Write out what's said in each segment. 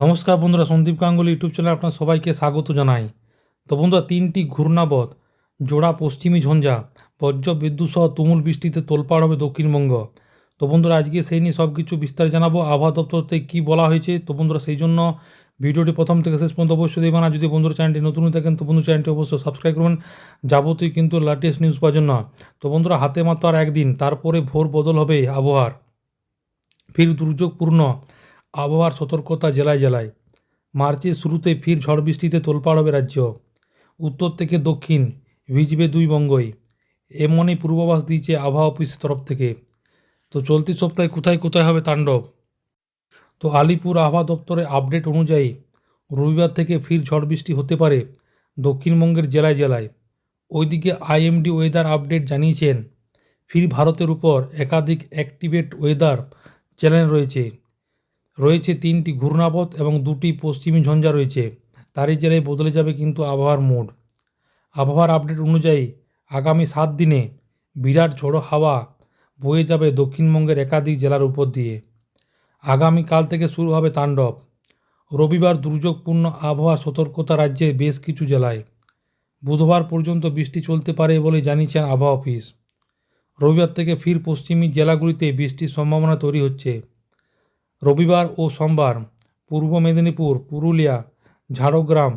নমস্কার বন্ধুরা, সন্দীপ গাঙ্গুলি ইউটিউব চ্যানেলে আপনার সবাইকে স্বাগত জানাই। তো বন্ধুরা, তিনটি ঘূর্ণাবধ জোড়া পশ্চিমী ঝঞ্ঝা, বজ্র বিদ্যুৎ সহ তুমুল বৃষ্টিতে তোলপাড় হবে দক্ষিণবঙ্গ। তো বন্ধুরা, আজকে সেই নিয়ে সব কিছু বিস্তার জানাব। আবহাওয়া দপ্তর থেকে কী বলা হয়েছে, তো বন্ধুরা, সেই জন্য ভিডিওটি প্রথম থেকে শেষ পর্যন্ত অবশ্যই দেখবেন। আর যদি বন্ধুরা চ্যানেলটি নতুন থাকেন, তো বন্ধু চ্যানেলটি অবশ্যই সাবস্ক্রাইব করবেন। যাবতীয় কিন্তু লেটেস্ট নিউজ পাওয়ার জন্য। তো বন্ধুরা, হাতে মাত্র আর একদিন, তারপরে ভোর বদল হবে আবহাওয়ার। ফির দুর্যোগপূর্ণ। আবহাওয়ার সতর্কতা জেলায় জেলায়। মার্চের শুরুতে ফির ঝড় বৃষ্টিতে তোলপাড় হবে রাজ্য। উত্তর থেকে দক্ষিণ, ভিজবে দুই বঙ্গই। এমনই পূর্বাভাস দিয়েছে আবহাওয়া অফিসের তরফ থেকে। তো চলতি সপ্তাহে কোথায় কোথায় হবে তাণ্ডব? তো আলিপুর আবহাওয়া দপ্তরের আপডেট অনুযায়ী রবিবার থেকে ফির ঝড় বৃষ্টি হতে পারে দক্ষিণবঙ্গের জেলায় জেলায়। ওইদিকে আইএমডি ওয়েদার আপডেট জানিয়েছেন, ফির ভারতের উপর একাধিক অ্যাক্টিভেট ওয়েদার চ্যানেল রয়েছে। রয়েছে তিনটি ঘূর্ণাবধ এবং দুটি পশ্চিমী ঝঞ্ঝা রয়েছে। তারই জেলায় বদলে যাবে কিন্তু আবহাওয়ার মোড। আবহাওয়ার আপডেট অনুযায়ী আগামী সাত দিনে বিরাট ঝোড়ো হাওয়া বয়ে যাবে দক্ষিণবঙ্গের একাধিক জেলার উপর দিয়ে। আগামীকাল থেকে শুরু হবে তাণ্ডব। রবিবার দুর্যোগপূর্ণ আবহাওয়া সতর্কতা রাজ্যে বেশ কিছু জেলায়। বুধবার পর্যন্ত বৃষ্টি চলতে পারে বলে জানিয়েছেন আবহাওয়া অফিস। রবিবার থেকে ফির পশ্চিমী জেলাগুলিতে বৃষ্টির সম্ভাবনা তৈরি হচ্ছে। রবিবার ও সোমবার পূর্ব মেদিনীপুর, পুরুলিয়া, ঝাড়গ্রাম,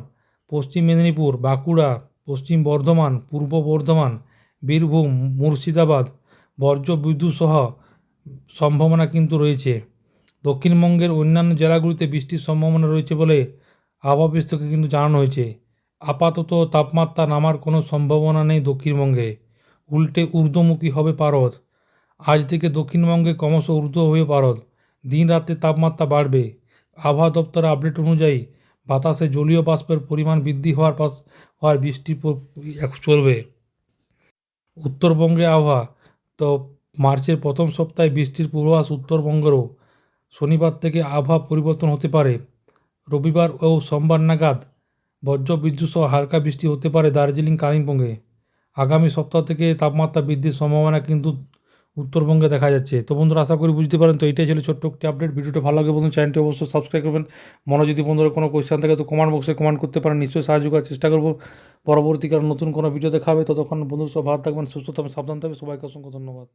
পশ্চিম মেদিনীপুর, বাঁকুড়া, পশ্চিম বর্ধমান, পূর্ব বর্ধমান, বীরভূম, মুর্শিদাবাদ, বর্জ্য বিদ্যুৎ সহ সম্ভাবনা কিন্তু রয়েছে। দক্ষিণবঙ্গের অন্যান্য জেলাগুলিতে বৃষ্টির সম্ভাবনা রয়েছে বলে আবহাওয়া থেকে কিন্তু জানানো হয়েছে। আপাতত তাপমাত্রা নামার কোনো সম্ভাবনা নেই দক্ষিণবঙ্গে। উল্টে ঊর্ধ্বমুখী হবে পারদ। আজ থেকে দক্ষিণবঙ্গে ক্রমশ ঊর্ধ্ব হয়ে পারদ। দিন রাতে তাপমাত্রা বাড়বে। আবহাওয়া দপ্তরের আপডেট অনুযায়ী বাতাসে জলীয় বাষ্পের পরিমাণ বৃদ্ধি হওয়ার পাশ হওয়ার বৃষ্টি চলবে। উত্তরবঙ্গে আবহাওয়া তো মার্চের প্রথম সপ্তাহে বৃষ্টির পূর্বাভাস উত্তরবঙ্গেরও। শনিবার থেকে আবহাওয়া পরিবর্তন হতে পারে। রবিবার ও সোমবার নাগাদ বজ্র, বিদ্যুৎ সহ হালকা বৃষ্টি হতে পারে দার্জিলিং, কালিম্পংয়ে। আগামী সপ্তাহ থেকে তাপমাত্রা বৃদ্ধির সম্ভাবনা কিন্তু উত্তরবঙ্গে দেখা যাচ্ছে। তো বন্ধুরা, আশা করি বুঝতে পারেন তো এটাই ছিল ছোট্ট একটি আপডেট ভিডিওটা ভালো লাগে বন্ধু চ্যানেলটি অবশ্যই সাবস্ক্রাইব করবেন। মনে যদি বন্ধুরা, কোনো কোয়েশ্চেন থাকে তো কমেন্ট বক্সে কমেন্ট করতে পারেন। নিশ্চয়ই সাহায্য করার চেষ্টা করব। পরবর্তীকালে নতুন কোনো ভিডিও দেখাবে। ততক্ষণ বন্ধুর সব ভালো থাকবেন, সুস্থ থাকবেন, সাবধান থাকবে সবাইকে অসংখ্য ধন্যবাদ।